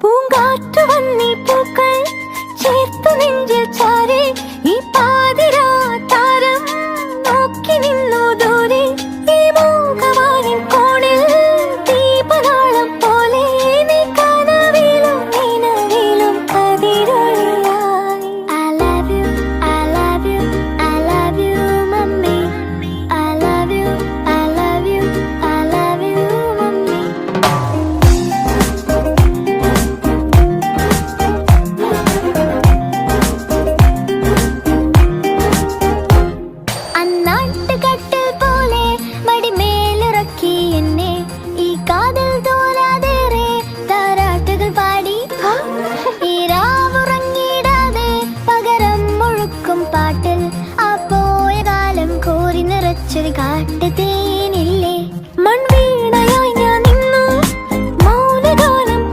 പൂങ്കാറ്റു വന്നി പൂക്കൾ ചേർത്തു നെഞ്ചിൽ ചായ തന്നാട്ടുകട്ടിൽ പോലെ മടിമേലുറക്കി എന്നെ ഈ കാതിൽ തോരാതേറെ താരാട്ടുകൾ പാടി. ഈ രാവുറങ്ങിടാതെ പകരം മുഴുക്കും പാട്ടിൽ. ആ പോയ കാലം കോരി നിറച്ചൊരു കാട്ടത്തിൽ